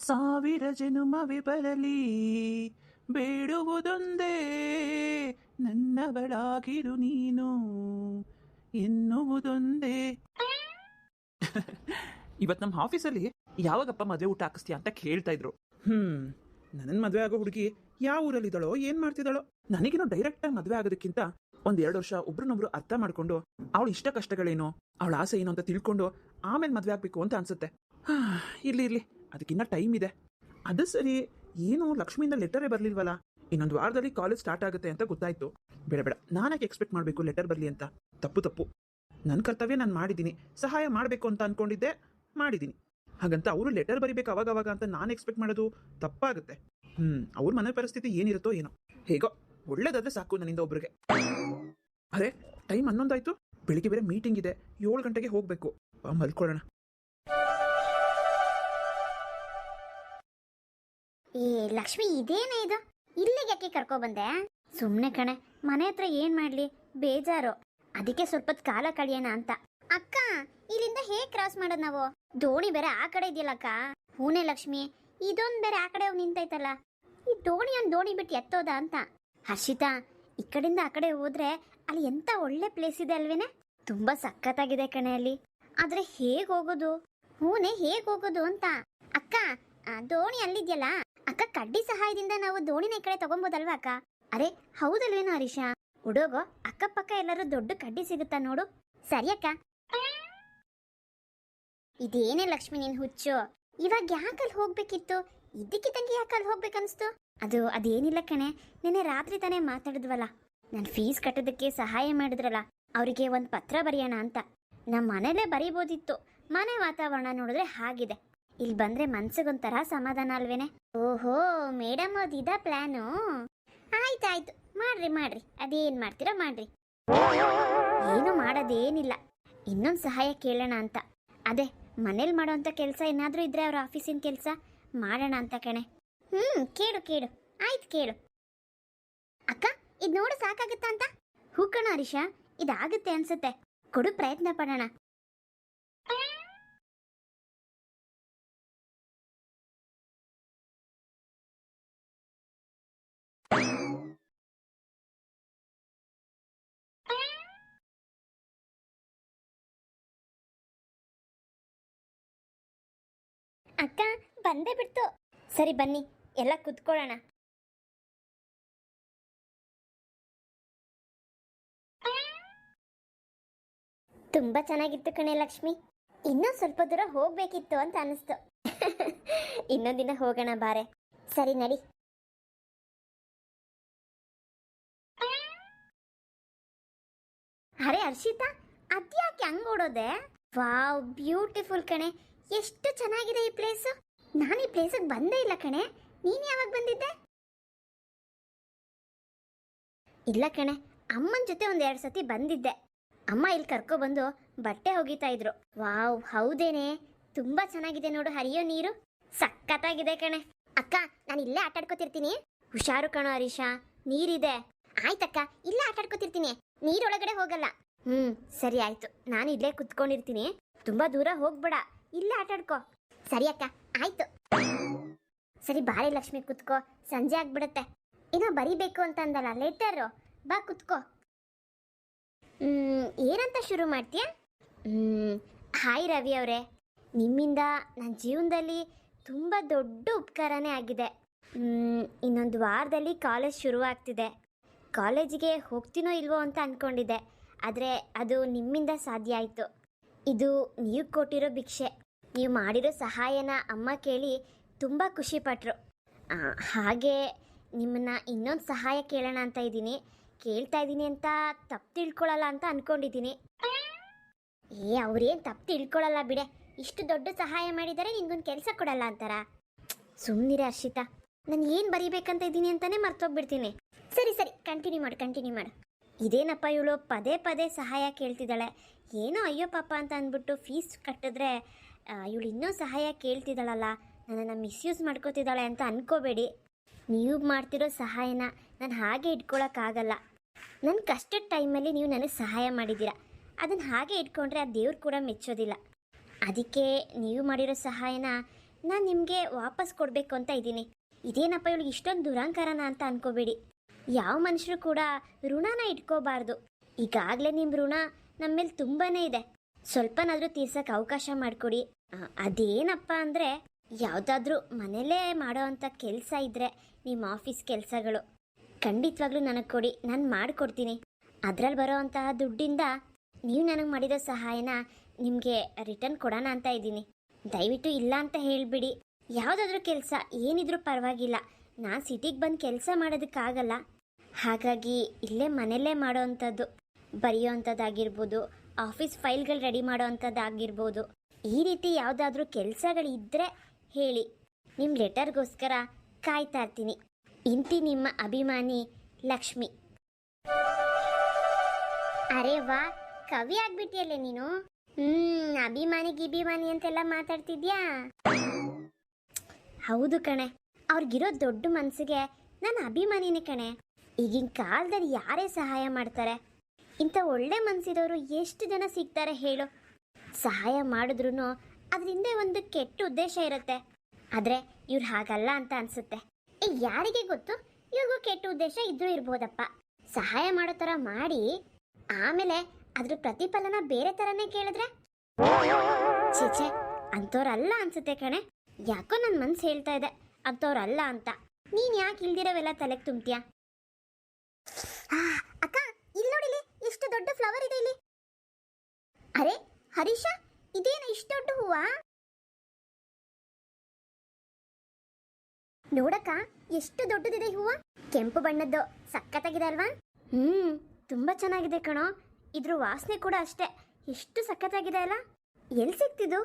ಸಾವಿರ ಜನುಮವೆ ಬರಲಿ ಬೇಡುವುದೊಂದೇ ನನ್ನವಳಾಗಿರು ನೀನು ಎನ್ನುವುದೊಂದೇ. ಇವತ್ತು ನಮ್ಮ ಆಫೀಸಲ್ಲಿ ಯಾವಾಗಪ್ಪ ಮದುವೆ ಊಟ ಹಾಕಿಸ್ತೀಯ ಅಂತ ಕೇಳ್ತಾ ಇದ್ರು. ಹ್ಮ್ ನನ್ನ ಮದುವೆ ಆಗೋ ಹುಡುಗಿ ಯಾವ ಊರಲ್ಲಿದ್ದಾಳೋ ಏನ್ ಮಾಡ್ತಿದ್ದಾಳೋ? ನನಗೇನೋ ಡೈರೆಕ್ಟ್ ಆಗಿ ಮದುವೆ ಆಗೋದಕ್ಕಿಂತ ಒಂದ್ ಎರಡು ವರ್ಷ ಒಬ್ರನ್ನೊಬ್ರು ಅರ್ಥ ಮಾಡ್ಕೊಂಡು ಅವಳ ಇಷ್ಟ ಕಷ್ಟಗಳೇನು ಅವಳ ಆಸೆ ಏನು ಅಂತ ತಿಳ್ಕೊಂಡು ಆಮೇಲೆ ಮದುವೆ ಆಗ್ಬೇಕು ಅಂತ ಅನ್ಸುತ್ತೆ. ಇರ್ಲಿ ಇರ್ಲಿ. ಅದಕ್ಕಿನ್ನ ಟೈಮ್ ಇದೆ. ಅದು ಸರಿ, ಏನು ಲಕ್ಷ್ಮಿಯಿಂದ ಲೆಟರೇ ಬರ್ಲಿಲ್ವಲ್ಲ ಇನ್ನೊಂದು ವಾರದಲ್ಲಿ ಕಾಲೇಜ್ ಸ್ಟಾರ್ಟ್ ಆಗುತ್ತೆ ಅಂತ ಗೊತ್ತಾಯ್ತು. ಬೇಡ ಬೇಡ, ನಾನಾಗೆ ಎಕ್ಸ್ಪೆಕ್ಟ್ ಮಾಡಬೇಕು ಲೆಟರ್ ಬರಲಿ ಅಂತ. ತಪ್ಪು ತಪ್ಪು. ನನ್ನ ಕರ್ತವ್ಯ ನಾನು ಮಾಡಿದ್ದೀನಿ. ಸಹಾಯ ಮಾಡಬೇಕು ಅಂತ ಅನ್ಕೊಂಡಿದ್ದೆ, ಮಾಡಿದ್ದೀನಿ. ಹಾಗಂತ ಅವರು ಲೆಟರ್ ಬರಿಬೇಕು ಅವಾಗ ಅವಾಗ ಅಂತ ನಾನು ಎಕ್ಸ್ಪೆಕ್ಟ್ ಮಾಡೋದು ತಪ್ಪಾಗುತ್ತೆ. ಹ್ಞೂ ಅವ್ರ ಮನೆ ಪರಿಸ್ಥಿತಿ ಏನಿರುತ್ತೋ ಏನೋ. ಹೇಗೋ, ಒಳ್ಳೇದಾದ್ರೆ ಸಾಕು ನನ್ನಿಂದ ಒಬ್ರಿಗೆ. ಅರೆ ಟೈಮ್ ಹನ್ನೊಂದಾಯ್ತು. ಬೆಳಿಗ್ಗೆ ಬೇರೆ ಮೀಟಿಂಗ್ ಇದೆ. ಏಳು ಗಂಟೆಗೆ ಹೋಗಬೇಕು. ಮಲ್ಕೊಳ್ಳೋಣ. ಏ, ಲಕ್ಷ್ಮಿ, ಇದೇನೇ ಇದು? ಇಲ್ಲಿಗೆ ಯಾಕೆ ಕರ್ಕೊ ಬಂದೆ? ಸುಮ್ಮನೆ ಕಣೆ, ಮನೆ ಹತ್ರ ಏನ್ ಮಾಡ್ಲಿ? ಬೇಜಾರು. ಅದಕ್ಕೆ ಸ್ವಲ್ಪ ಕಾಲ ಕಳಿಯೋಣ ಅಂತ. ಅಕ್ಕ, ಇಲ್ಲಿಂದ ಹೇಗ್ ಕ್ರಾಸ್ ಮಾಡೋದ್ ನಾವು? ದೋಣಿ ಬೇರೆ ಆ ಕಡೆ ಇದೆಯಲ್ಲ ಅಕ್ಕ. ಹೂನೆ ಲಕ್ಷ್ಮಿ, ಇದೊಂದ್ ಬೇರೆ ಆ ಕಡೆ ನಿಂತೈತಲ್ಲ. ಈ ದೋಣಿ ಒಂದ್ ದೋಣಿ ಬಿಟ್ಟು ಎತ್ತೋದ ಅಂತ. ಹರ್ಷಿತಾ, ಈ ಕಡೆಯಿಂದ ಆ ಕಡೆ ಹೋದ್ರೆ ಅಲ್ಲಿ ಎಂತ ಒಳ್ಳೆ ಪ್ಲೇಸ್ ಇದೆ ಅಲ್ವೇನೆ? ತುಂಬಾ ಸಖತ್ತಾಗಿದೆ ಕಣೆ ಅಲ್ಲಿ. ಆದ್ರೆ ಹೇಗ್ ಹೋಗೋದು? ಹೂನೆ ಹೇಗ್ ಹೋಗೋದು ಅಂತ? ಅಕ್ಕ ದೋಣಿ ಅಲ್ಲಿದ್ಯಲ್ಲ? ಅಕ್ಕ ಕಡ್ಡಿ ಸಹಾಯದಿಂದ ನಾವು ದೋಣಿನ ಈ ಕಡೆ ತಗೊಂಬೋದಲ್ವಾ ಅಕ್ಕ? ಅರೆ, ಹೌದಲ್ವೇನೋ ಹರೀಶ? ಹುಡುಗೋ ಅಕ್ಕಪಕ್ಕ ಎಲ್ಲರೂ ದೊಡ್ಡ ಕಡ್ಡಿ ಸಿಗುತ್ತಾ ನೋಡು. ಸರಿ ಅಕ್ಕ. ಇದೇನೇ ಲಕ್ಷ್ಮಿ ನೀನ್ ಹುಚ್ಚು. ಇವಾಗ ಯಾಕಲ್ಲಿ ಹೋಗ್ಬೇಕಿತ್ತು? ಇದ್ದಕ್ಕಿದ್ದಂಗೆ ಯಾಕಲ್ಲಿ ಹೋಗ್ಬೇಕನ್ಸ್ತು? ಅದು, ಅದೇನಿಲ್ಲ ಕಣೆ. ನಿನ್ನೆ ರಾತ್ರಿ ತಾನೇ ಮಾತಾಡಿದ್ವಲ್ಲ. ನಾನು ಫೀಸ್ ಕಟ್ಟೋದಕ್ಕೆ ಸಹಾಯ ಮಾಡಿದ್ರಲ್ಲ, ಅವರಿಗೆ ಒಂದು ಪತ್ರ ಬರೆಯೋಣ ಅಂತ. ನಮ್ಮ ಮನೇಲೇ ಬರೀಬೋದಿತ್ತು. ಮನೆ ವಾತಾವರಣ ನೋಡಿದ್ರೆ ಹಾಗಿದೆ. ಇಲ್ಲಿ ಬಂದ್ರೆ ಮನ್ಸಿಗೊಂಥರ ಸಮಾಧಾನ ಅಲ್ವೇನೆ? ಓಹೋ, ಮೇಡಮ್ ಅದಿದ ಪ್ಲಾನು? ಆಯ್ತಾಯ್ತು ಮಾಡ್ರಿ ಮಾಡ್ರಿ. ಅದೇನ್ ಮಾಡ್ತೀರಾ ಮಾಡ್ರಿ. ಏನು ಮಾಡೋದೇನಿಲ್ಲ. ಇನ್ನೊಂದು ಸಹಾಯ ಕೇಳೋಣ ಅಂತ. ಅದೇ, ಮನೇಲಿ ಮಾಡೋಂಥ ಕೆಲಸ ಏನಾದರೂ ಇದ್ರೆ ಅವ್ರ ಆಫೀಸಿನ ಕೆಲಸ ಮಾಡೋಣ ಅಂತ ಕಣೆ. ಹ್ಮ್, ಕೇಳು ಕೇಳು. ಆಯ್ತು, ಕೇಳು. ಅಕ್ಕ, ಇದು ನೋಡು ಸಾಕಾಗುತ್ತಾ ಅಂತ? ಹೂ ಕಣ ಇದಾಗುತ್ತೆ ಅನ್ಸುತ್ತೆ. ಕೊಡು ಪ್ರಯತ್ನ ಪಡೋಣ. ಅಕ್ಕ, ಬಂದೇ ಬಿಡ್ತು. ಸರಿ, ಬನ್ನಿ. ಎಲ್ಲ ಕುತ್ಕೊಳ್ಳೋಣ. ತುಂಬಾ ಚೆನ್ನಾಗಿತ್ತು ಕಣೆ ಲಕ್ಷ್ಮಿ. ಇನ್ನೂ ಸ್ವಲ್ಪ ದೂರ ಹೋಗ್ಬೇಕಿತ್ತು ಅಂತ ಅನಿಸ್ತು. ಇನ್ನೊಂದಿನ ಹೋಗೋಣ ಬಾರೆ. ಸರಿ, ನಡಿ. ಅರೆ, ಹರ್ಷಿತಾ, ಅದ್ಯಾಕೆ ಹಂಗ್ ಓಡೋದೆ? ವಾವ್, ಬ್ಯೂಟಿಫುಲ್ ಕಣೆ. ಎಷ್ಟು ಚೆನ್ನಾಗಿದೆ ಈ ಪ್ಲೇಸ್? ನಾನು ಈ ಪ್ಲೇಸಿಗೆ ಬಂದೇ ಇಲ್ಲ ಕಣೆ. ನೀನು ಯಾವಾಗ ಬಂದಿದ್ದೆ? ಇಲ್ಲ ಕಣೆ. ಅಮ್ಮನ ಜೊತೆ ಒಂದ್ ಎರಡ್ ಸತಿ ಬಂದಿದ್ದೆ. ಅಮ್ಮ ಇಲ್ಲಿ ಕರ್ಕೊ ಬಂದು ಬಟ್ಟೆ ಹೋಗಿತಾ ಇದ್ರು. ವಾವ್, ಹೌದೇನೆ. ತುಂಬಾ ಚೆನ್ನಾಗಿದೆ ನೋಡು, ಹರಿಯೋ ನೀರು. ಸಖತ್ತಾಗಿದೆ ಕಣೆ. ಅಕ್ಕ, ನಾನು ಇಲ್ಲೇ ಆಟಾಡ್ಕೊತಿರ್ತೀನಿ ಹುಷಾರು ಕಣೋ ಹರೀಶಾ. ನೀರಿದೆ. ಆಯ್ತಕ್ಕ ಇಲ್ಲೇ ಆಟಾಡ್ಕೊತಿರ್ತೀನಿ ನೀರೊಳಗಡೆ ಹೋಗಲ್ಲ. ಹ್ಮ್, ಸರಿ ಆಯ್ತು. ನಾನು ಇಲ್ಲೇ ಕುತ್ಕೊಂಡಿರ್ತೀನಿ. ತುಂಬಾ ದೂರ ಹೋಗ್ಬೇಡ. ಇಲ್ಲೇ ಆಟ ಆಡ್ಕೋ. ಸರಿ ಅಕ್ಕ, ಆಯ್ತು. ಸರಿ, ಬಾರಿ ಲಕ್ಷ್ಮಿ, ಕುತ್ಕೋ. ಸಂಜೆ ಆಗ್ಬಿಡುತ್ತೆ. ಏನೋ ಬರಿಬೇಕು ಅಂತ ಅಂದಲ್ಲ, ಲೆಟರು. ಬಾ, ಕುತ್ಕೋ. ಏನಂತ ಶುರು ಮಾಡ್ತೀಯ? ಹಾಯ್ ರವಿ ಅವರೇ. ನಿಮ್ಮಿಂದ ನನ್ನ ಜೀವನದಲ್ಲಿ ತುಂಬ ದೊಡ್ಡ ಉಪಕಾರನೇ ಆಗಿದೆ. ಇನ್ನೊಂದು ವಾರದಲ್ಲಿ ಕಾಲೇಜ್ ಶುರುವಾಗ್ತಿದೆ. ಕಾಲೇಜಿಗೆ ಹೋಗ್ತೀನೋ ಇಲ್ವೋ ಅಂತ ಅಂದ್ಕೊಂಡಿದ್ದೆ ಆದರೆ ಅದು ನಿಮ್ಮಿಂದ ಸಾಧ್ಯ ಆಯಿತು. ಇದು ನೀವು ಕೊಟ್ಟಿರೋ ಭಿಕ್ಷೆ. ನೀವು ಮಾಡಿರೋ ಸಹಾಯನ ಅಮ್ಮ ಕೇಳಿ ತುಂಬ ಖುಷಿಪಟ್ರು ಆ, ಹಾಗೆ ನಿಮ್ಮನ್ನ ಇನ್ನೊಂದು ಸಹಾಯ ಕೇಳೋಣ ಅಂತ ಇದ್ದೀನಿ. ಕೇಳ್ತಾ ಇದ್ದೀನಿ ಅಂತ ತಪ್ಪು ತಿಳ್ಕೊಳ್ಳಲ್ಲ ಅಂತ ಅನ್ಕೊಂಡಿದ್ದೀನಿ. ಏ ಅವ್ರೇನು ತಪ್ಪು ತಿಳ್ಕೊಳ್ಳಲ್ಲ ಬಿಡೆ. ಇಷ್ಟು ದೊಡ್ಡ ಸಹಾಯ ಮಾಡಿದರೆ ನಿನ್ಗೊಂದು ಕೆಲಸ ಕೊಡಲ್ಲ ಅಂತಾರ? ಸುಮ್ಮನಿರೆ ಹರ್ಷಿತಾ. ನಾನು ಏನು ಬರೀಬೇಕಂತ ಇದ್ದೀನಿ ಅಂತಲೇ ಮರ್ತೋಗ್ಬಿಡ್ತೀನಿ. ಸರಿ ಸರಿ ಕಂಟಿನ್ಯೂ ಮಾಡು ಕಂಟಿನ್ಯೂ ಮಾಡು. ಇದೇನಪ್ಪ ಇವಳು ಪದೇ ಪದೇ ಸಹಾಯ ಕೇಳ್ತಿದ್ದಾಳೆ? ಏನೋ ಅಯ್ಯೋ ಪಾಪ ಅಂತ ಅಂದ್ಬಿಟ್ಟು ಫೀಸ್ ಕಟ್ಟಿದ್ರೆ ಇವಳು ಇನ್ನೂ ಸಹಾಯ ಕೇಳ್ತಿದ್ದಾಳಲ್ಲ, ನನ್ನನ್ನು ಮಿಸ್ಯೂಸ್ ಮಾಡ್ಕೋತಿದ್ದಾಳೆ ಅಂತ ಅನ್ಕೋಬೇಡಿ. ನೀವು ಮಾಡ್ತಿರೋ ಸಹಾಯನ ನಾನು ಹಾಗೆ ಇಟ್ಕೊಳಕ್ಕಾಗಲ್ಲ. ನನ್ನ ಕಷ್ಟದ ಟೈಮಲ್ಲಿ ನೀವು ನನಗೆ ಸಹಾಯ ಮಾಡಿದ್ದೀರಾ? ಅದನ್ನು ಹಾಗೆ ಇಟ್ಕೊಂಡ್ರೆ ಆ ದೇವ್ರು ಕೂಡ ಮೆಚ್ಚೋದಿಲ್ಲ. ಅದಕ್ಕೆ ನೀವು ಮಾಡಿರೋ ಸಹಾಯನ ನಾನು ನಿಮಗೆ ವಾಪಸ್ ಕೊಡಬೇಕು ಅಂತ ಇದ್ದೀನಿ. ಇದೇನಪ್ಪ ಇವಳಿಗೆ ಇಷ್ಟೊಂದು ದುರಂಕಾರನ ಅಂತ ಅನ್ಕೋಬೇಡಿ. ಯಾವ ಮನುಷ್ಯರು ಕೂಡ ಋಣನ ಇಟ್ಕೋಬಾರ್ದು. ಈಗಾಗಲೇ ನಿಮ್ಮ ಋಣ ನಮ್ಮ ಮೇಲೆ ತುಂಬಾ ಇದೆ. ಸ್ವಲ್ಪನಾದರೂ ತೀರ್ಸಕ್ಕೆ ಅವಕಾಶ ಮಾಡಿಕೊಡಿ. ಅದೇನಪ್ಪ ಅಂದರೆ ಯಾವುದಾದ್ರೂ ಮನೇಲೇ ಮಾಡೋ ಅಂಥ ಕೆಲಸ ಇದ್ದರೆ ನಿಮ್ಮ ಆಫೀಸ್ ಕೆಲಸಗಳು. ಖಂಡಿತವಾಗ್ಲೂ ನನಗೆ ಕೊಡಿ, ನಾನು ಮಾಡಿಕೊಡ್ತೀನಿ. ಅದರಲ್ಲಿ ಬರೋ ಅಂತಹ ದುಡ್ಡಿಂದ ನೀವು ನನಗೆ ಮಾಡಿದ ಸಹಾಯನ ನಿಮಗೆ ರಿಟರ್ನ್ ಕೊಡೋಣ ಅಂತ ಇದ್ದೀನಿ. ದಯವಿಟ್ಟು ಇಲ್ಲ ಅಂತ ಹೇಳಿಬಿಡಿ. ಯಾವುದಾದ್ರೂ ಕೆಲಸ ಏನಿದ್ರೂ ಪರವಾಗಿಲ್ಲ. ನಾನು ಸಿಟಿಗೆ ಬಂದು ಕೆಲಸ ಮಾಡೋದಕ್ಕಾಗಲ್ಲ. ಹಾಗಾಗಿ ಇಲ್ಲೇ ಮನೆಯಲ್ಲೇ ಮಾಡೋ ಅಂಥದ್ದು ಬರೆಯೋ ಅಂಥದ್ದಾಗಿರ್ಬೋದು ಆಫೀಸ್ ಫೈಲ್ಗಳು ರೆಡಿ ಮಾಡೋ ಅಂಥದ್ದಾಗಿರ್ಬೋದು ಈ ರೀತಿ ಯಾವುದಾದ್ರೂ ಕೆಲಸಗಳಿದ್ದರೆ ಹೇಳಿ. ನಿಮ್ಮ ಲೆಟರ್ಗೋಸ್ಕರ ಕಾಯ್ತಾ ಇರ್ತೀನಿ. ಇಂತಿ ನಿಮ್ಮ ಅಭಿಮಾನಿ ಲಕ್ಷ್ಮಿ. ಅರೆ ವಾ, ಕವಿ ಆಗ್ಬಿಟ್ಟಿಯಲ್ಲೇ ನೀನು? ಹ್ಮ್, ಅಭಿಮಾನಿ ಗಿಭಿಮಾನಿ ಅಂತೆಲ್ಲ ಮಾತಾಡ್ತಿದ್ಯಾ? ಹೌದು ಕಣೆ. ಅವ್ರಿಗಿರೋ ದೊಡ್ಡ ಮನಸ್ಸಿಗೆ ನಾನು ಅಭಿಮಾನಿನೇ ಕಣೆ. ಈಗಿನ ಕಾಲದಲ್ಲಿ ಯಾರೇ ಸಹಾಯ ಮಾಡ್ತಾರೆ? ಇಂಥ ಒಳ್ಳೆ ಮನಸ್ಸಿರೋರು ಎಷ್ಟು ಜನ ಸಿಗ್ತಾರೆ ಹೇಳು. ಸಹಾಯ ಮಾಡಿದ್ರು ಅದರಿಂದ ಒಂದು ಕೆಟ್ಟ ಉದ್ದೇಶ ಇರುತ್ತೆ. ಆದರೆ ಇವ್ರು ಹಾಗಲ್ಲ ಅಂತ ಅನ್ಸುತ್ತೆ. ಯಾರಿಗೆ ಗೊತ್ತು? ಇವ್ರಿಗೂ ಕೆಟ್ಟ ಉದ್ದೇಶ ಇದ್ರೂ ಇರ್ಬೋದಪ್ಪ. ಸಹಾಯ ಮಾಡೋ ಥರ ಮಾಡಿ, ಆಮೇಲೆ ಅದ್ರ ಪ್ರತಿಫಲನ ಬೇರೆ ಥರನೇ ಕೇಳಿದ್ರೆ? ಚೇಚೆ ಅಂಥವ್ರಲ್ಲ ಅನ್ಸುತ್ತೆ ಕಣೆ. ಯಾಕೋ ನನ್ನ ಮನ್ಸು ಹೇಳ್ತಾ ಇದೆ ಅಂಥವ್ರಲ್ಲ ಅಂತ. ನೀನು ಯಾಕೆ ಇಲ್ದಿರೋವೆಲ್ಲ ತಲೆಗೆ ತುಂಬ್ತೀಯ? ಅಕ್ಕ ಇಲ್ಲಿ ನೋಡಿಲಿ ಎಷ್ಟು ದೊಡ್ಡ ಫ್ಲವರ್ ಇದೆ ಇಲ್ಲಿ. ಅರೆ, ಹರೀಶ, ಇದೇನು ಇಷ್ಟು ದೊಡ್ಡ ಹೂವಾ? ನೋಡಕ್ಕ, ಎಷ್ಟು ದೊಡ್ಡದಿದೆ ಹೂವ. ಕೆಂಪು ಬಣ್ಣದ್ದು ಸಖತ್ತಾಗಿದೆ ಅಲ್ವಾ? ಹ್ಮ್, ತುಂಬಾ ಚೆನ್ನಾಗಿದೆ ಕಣೋ. ಇದ್ರ ವಾಸನೆ ಕೂಡ ಅಷ್ಟೇ. ಎಷ್ಟು ಸಖತ್ತಾಗಿದೆ ಅಲ್ಲ. ಎಲ್ಲಿ ಸಿಕ್ತಿದ್ದು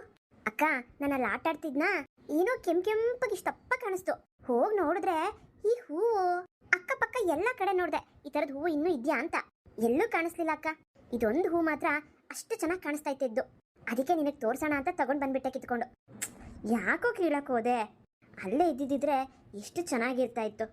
ಅಕ್ಕ ನಾನು ಅಲ್ಲಿ ಆಟ ಆಡ್ತಿದ್ನಾ ಏನೋ ಕೆಂಪು ಇಷ್ಟಪ್ಪ ಕಾಣಿಸ್ತು. ಹೋಗಿ ನೋಡಿದ್ರೆ, ಈ ಹೂವು ಅಕ್ಕಪಕ್ಕ ಎಲ್ಲ ಕಡೆ ನೋಡ್ದೆ. ಈ ಥರದ ಹೂವು ಇನ್ನೂ ಇದ್ಯಾ ಅಂತ. ಎಲ್ಲೂ ಕಾಣಿಸ್ಲಿಲ್ಲ ಅಕ್ಕ. ಇದೊಂದು ಹೂ ಮಾತ್ರ ಅಷ್ಟು ಚೆನ್ನಾಗಿ ಕಾಣಿಸ್ತಾ ಇತ್ತಿದ್ದು ಅದಕ್ಕೆ ನಿನಗೆ ತೋರ್ಸೋಣ ಅಂತ ತಗೊಂಡ್ ಬಂದ್ಬಿಟ್ಟೆ ಕಿತ್ಕೊಂಡು. ಯಾಕೋ ಕೀಳಕ್ ಹೋದೆ. ಅಲ್ಲೇ ಇದ್ದಿದ್ರೆ ಎಷ್ಟು ಚೆನ್ನಾಗಿರ್ತಾ ಇತ್ತು.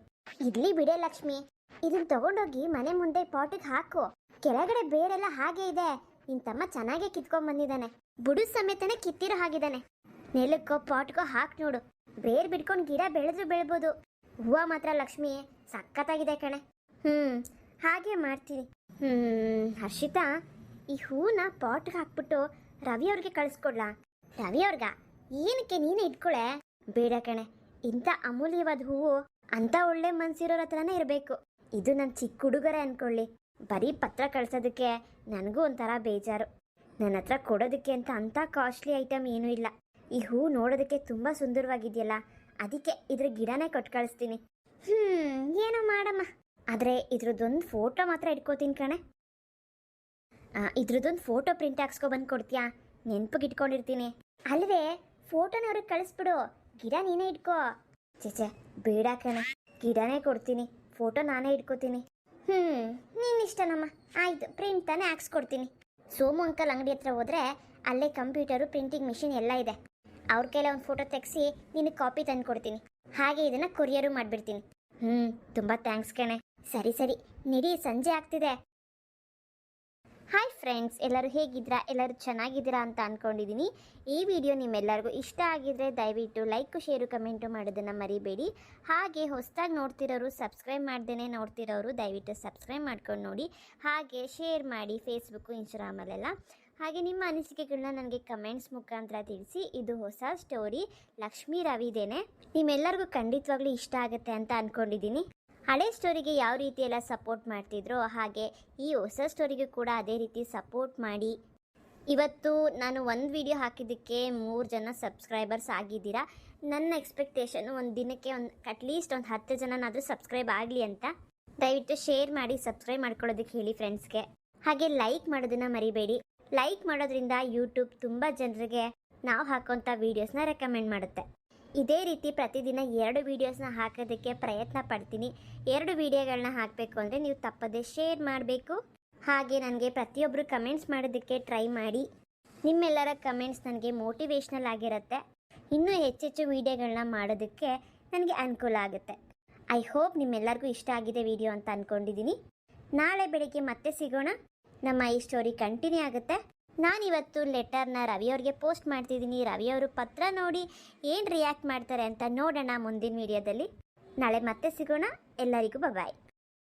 ಇರ್ಲಿ ಬಿಡೆ ಲಕ್ಷ್ಮಿ. ಇದನ್ನ ತಗೊಂಡೋಗಿ ಮನೆ ಮುಂದೆ ಪಾಟಿಗೆ ಹಾಕು. ಕೆಳಗಡೆ ಬೇರೆಲ್ಲ ಹಾಗೆ ಇದೆ. ನಿನ್ ತಮ್ಮ ಚೆನ್ನಾಗೇ ಕಿತ್ಕೊಂಡ್ ಬಂದಿದ್ದಾನೆ. ಬುಡು ಸಮೇತನೇ ಕಿತ್ತಿರೋ ಹಾಗಿದ್ದಾನೆ. ನೆಲಕ್ಕೋ ಪಾಟ್ಗೋ ಹಾಕ್ ನೋಡು. ಬೇರ್ ಬಿಡ್ಕೊಂಡು ಗಿಡ ಬೆಳೆದ್ರು ಬೆಳ್ಬೋದು. ಹೂವ ಮಾತ್ರ ಲಕ್ಷ್ಮಿ ಸಖತ್ತಾಗಿದೆ ಕಣೆ. ಹ್ಮ್, ಹಾಗೆ ಮಾಡ್ತೀನಿ ಹ್ಮ್, ಹರ್ಷಿತಾ, ಈ ಹೂನ ಪಾಟ್ಗೆ ಹಾಕ್ಬಿಟ್ಟು ರವಿ ಅವ್ರಿಗೆ ಕಳಿಸ್ಕೊಡ್ಲಾ? ರವಿ ಅವ್ರಿಗ, ಏನಕ್ಕೆ ನೀನೇ ಇಟ್ಕೊಳೆ? ಬೇಡ ಕಣೆ, ಇಂಥ ಅಮೂಲ್ಯವಾದ ಹೂವು ಅಂತ ಒಳ್ಳೆ ಮನ್ಸಿರೋರ ಹತ್ರನೇ ಇರಬೇಕು. ಇದು ನನ್ನ ಚಿಕ್ಕ ಹುಡುಗರೇ ಅನ್ಕೊಳ್ಳಿ. ಬರೀ ಪತ್ರ ಕಳ್ಸೋದಕ್ಕೆ ನನಗೂ ಒಂಥರ ಬೇಜಾರು. ನನ್ನ ಹತ್ರ ಕೊಡೋದಕ್ಕೆ ಅಂತ ಅಂಥ ಕಾಸ್ಟ್ಲಿ ಐಟಮ್ ಏನೂ ಇಲ್ಲ. ಈ ಹೂ ನೋಡೋದಕ್ಕೆ ತುಂಬ ಸುಂದರವಾಗಿದೆಯಲ್ಲ ಅದಕ್ಕೆ ಇದ್ರ ಗಿಡನೇ ಕೊಟ್ಟು ಕಳಿಸ್ತೀನಿ ಹ್ಮ್, ಏನೋ ಮಾಡಮ್ಮ? ಆದರೆ ಇದ್ರದ್ದೊಂದು ಫೋಟೋ ಮಾತ್ರ ಇಟ್ಕೋತೀನಿ ಕಣೆ. ಇದ್ರದ್ದೊಂದು ಫೋಟೋ ಪ್ರಿಂಟ್ ಹಾಕ್ಸ್ಕೊ ಬಂದು ಕೊಡ್ತೀಯಾ? ನೆನ್ಪಿಗೆ ಇಟ್ಕೊಂಡಿರ್ತೀನಿ ಅಲ್ವೇ ಫೋಟೋನ ಅವ್ರಿಗೆ ಕಳಿಸ್ಬಿಡು. ಗಿಡ ನೀನೇ ಇಟ್ಕೋ. ಚೇಚೆ ಬೇಡ ಕಣೆ. ಗಿಡನೇ ಕೊಡ್ತೀನಿ. ಫೋಟೋ ನಾನೇ ಇಟ್ಕೋತೀನಿ. ಹ್ಮ್, ನೀನ್ ಇಷ್ಟನಮ್ಮ. ಆಯ್ತು ಪ್ರಿಂಟ್ ತಾನೇ ಹಾಕ್ಸ್ಕೊಡ್ತೀನಿ. ಸೋಮು ಅಂಕಲ್ ಅಂಗಡಿ ಹತ್ರ ಹೋದ್ರೆ ಅಲ್ಲೇ ಕಂಪ್ಯೂಟರು ಪ್ರಿಂಟಿಂಗ್ ಮಿಷಿನ್ ಎಲ್ಲ ಇದೆ. ಅವ್ರ ಕೈಲ ಒಂದು ಫೋಟೋ ತೆಗೆಸಿ ನಿನಗೆ ಕಾಪಿ ತಂದು ಕೊಡ್ತೀನಿ. ಹಾಗೆ ಇದನ್ನು ಕೊರಿಯರು ಮಾಡಿಬಿಡ್ತೀನಿ. ಹ್ಞೂ ತುಂಬ ಥ್ಯಾಂಕ್ಸ್ ಕಣೆ. ಸರಿ ಸರಿ. ನಿಡಿ, ಸಂಜೆ ಆಗ್ತಿದೆ. ಹಾಯ್ ಫ್ರೆಂಡ್ಸ್ ಎಲ್ಲರೂ ಹೇಗಿದ್ದೀರಾ? ಎಲ್ಲರೂ ಚೆನ್ನಾಗಿದ್ದೀರಾ ಅಂತ ಅಂದ್ಕೊಂಡಿದ್ದೀನಿ ಈ ವಿಡಿಯೋ ನಿಮ್ಮೆಲ್ಲರಿಗೂ ಇಷ್ಟ ಆಗಿದ್ದರೆ ದಯವಿಟ್ಟು ಲೈಕು ಶೇರು ಕಮೆಂಟು ಮಾಡೋದನ್ನು ಮರಿಬೇಡಿ. ಹಾಗೆ ಹೊಸದಾಗಿ ನೋಡ್ತಿರೋರು ಸಬ್ಸ್ಕ್ರೈಬ್ ಮಾಡ್ದೇ ನೋಡ್ತಿರೋರು ದಯವಿಟ್ಟು ಸಬ್ಸ್ಕ್ರೈಬ್ ಮಾಡ್ಕೊಂಡು ನೋಡಿ. ಹಾಗೆ ಶೇರ್ ಮಾಡಿ ಫೇಸ್ಬುಕ್ಕು ಇನ್ಸ್ಟಾಗ್ರಾಮಲ್ಲೆಲ್ಲ ಹಾಗೆ ನಿಮ್ಮ ಅನಿಸಿಕೆಗಳನ್ನ ನನಗೆ ಕಮೆಂಟ್ಸ್ ಮುಖಾಂತರ ತಿಳಿಸಿ. ಇದು ಹೊಸ ಸ್ಟೋರಿ. ಲಕ್ಷ್ಮೀ ರವಿದೇನೆ ನಿಮ್ಮೆಲ್ಲರಿಗೂ ಖಂಡಿತವಾಗ್ಲೂ ಇಷ್ಟ ಆಗುತ್ತೆ ಅಂತ ಅಂದ್ಕೊಂಡಿದ್ದೀನಿ ಹಳೆ ಸ್ಟೋರಿಗೆ ಯಾವ ರೀತಿ ಎಲ್ಲ ಸಪೋರ್ಟ್ ಮಾಡ್ತಿದ್ರೋ ಹಾಗೆ ಈ ಹೊಸ ಸ್ಟೋರಿಗೂ ಕೂಡ ಅದೇ ರೀತಿ ಸಪೋರ್ಟ್ ಮಾಡಿ. ಇವತ್ತು ನಾನು ಒಂದು ವಿಡಿಯೋ ಹಾಕಿದ್ದಕ್ಕೆ ಮೂರು ಜನ ಸಬ್ಸ್ಕ್ರೈಬರ್ಸ್ ಆಗಿದ್ದೀರಾ. ನನ್ನ ಎಕ್ಸ್ಪೆಕ್ಟೇಷನ್ ಒಂದು ದಿನಕ್ಕೆ ಒಂದು ಅಟ್ಲೀಸ್ಟ್ ಒಂದು ಹತ್ತು ಜನನಾದರೂ ಸಬ್ಸ್ಕ್ರೈಬ್ ಆಗಲಿ ಅಂತ. ದಯವಿಟ್ಟು ಶೇರ್ ಮಾಡಿ, ಸಬ್ಸ್ಕ್ರೈಬ್ ಮಾಡ್ಕೊಳ್ಳೋದಕ್ಕೆ ಹೇಳಿ ಫ್ರೆಂಡ್ಸ್ಗೆ ಹಾಗೆ ಲೈಕ್ ಮಾಡೋದನ್ನ ಮರಿಬೇಡಿ. ಲೈಕ್ ಮಾಡೋದ್ರಿಂದ ಯೂಟ್ಯೂಬ್ ತುಂಬ ಜನರಿಗೆ ನಾವು ಹಾಕೋಂಥ ವೀಡಿಯೋಸ್ನ ರೆಕಮೆಂಡ್ ಮಾಡುತ್ತೆ. ಇದೇ ರೀತಿ ಪ್ರತಿದಿನ ಎರಡು ವೀಡಿಯೋಸ್ನ ಹಾಕೋದಕ್ಕೆ ಪ್ರಯತ್ನ ಪಡ್ತೀನಿ. ಎರಡು ವೀಡಿಯೋಗಳನ್ನ ಹಾಕಬೇಕು ಅಂದರೆ ನೀವು ತಪ್ಪದೇ ಶೇರ್ ಮಾಡಬೇಕು. ಹಾಗೆ ನನಗೆ ಪ್ರತಿಯೊಬ್ಬರು ಕಮೆಂಟ್ಸ್ ಮಾಡೋದಕ್ಕೆ ಟ್ರೈ ಮಾಡಿ. ನಿಮ್ಮೆಲ್ಲರ ಕಮೆಂಟ್ಸ್ ನನಗೆ ಮೋಟಿವೇಶ್ನಲ್ ಆಗಿರುತ್ತೆ. ಇನ್ನೂ ಹೆಚ್ಚೆಚ್ಚು ವೀಡಿಯೋಗಳನ್ನ ಮಾಡೋದಕ್ಕೆ ನನಗೆ ಅನುಕೂಲ ಆಗುತ್ತೆ. ಐ ಹೋಪ್ ನಿಮ್ಮೆಲ್ಲರಿಗೂ ಇಷ್ಟ ಆಗಿದೆ ವಿಡಿಯೋ ಅಂತ ಅಂದ್ಕೊಂಡಿದ್ದೀನಿ ನಾಳೆ ಬೆಳಿಗ್ಗೆ ಮತ್ತೆ ಸಿಗೋಣ. ನಮ್ಮ ಈ ಸ್ಟೋರಿ ಕಂಟಿನ್ಯೂ ಆಗುತ್ತೆ. ನಾನಿವತ್ತು ಲೆಟರ್ನ ರವಿಯವ್ರಿಗೆ ಪೋಸ್ಟ್ ಮಾಡ್ತಿದ್ದೀನಿ. ರವಿಯವರು ಪತ್ರ ನೋಡಿ ಏನು ರಿಯಾಕ್ಟ್ ಮಾಡ್ತಾರೆ ಅಂತ ನೋಡೋಣ ಮುಂದಿನ ವಿಡಿಯೋದಲ್ಲಿ ನಾಳೆ ಮತ್ತೆ ಸಿಗೋಣ. ಎಲ್ಲರಿಗೂ ಬಾಯ್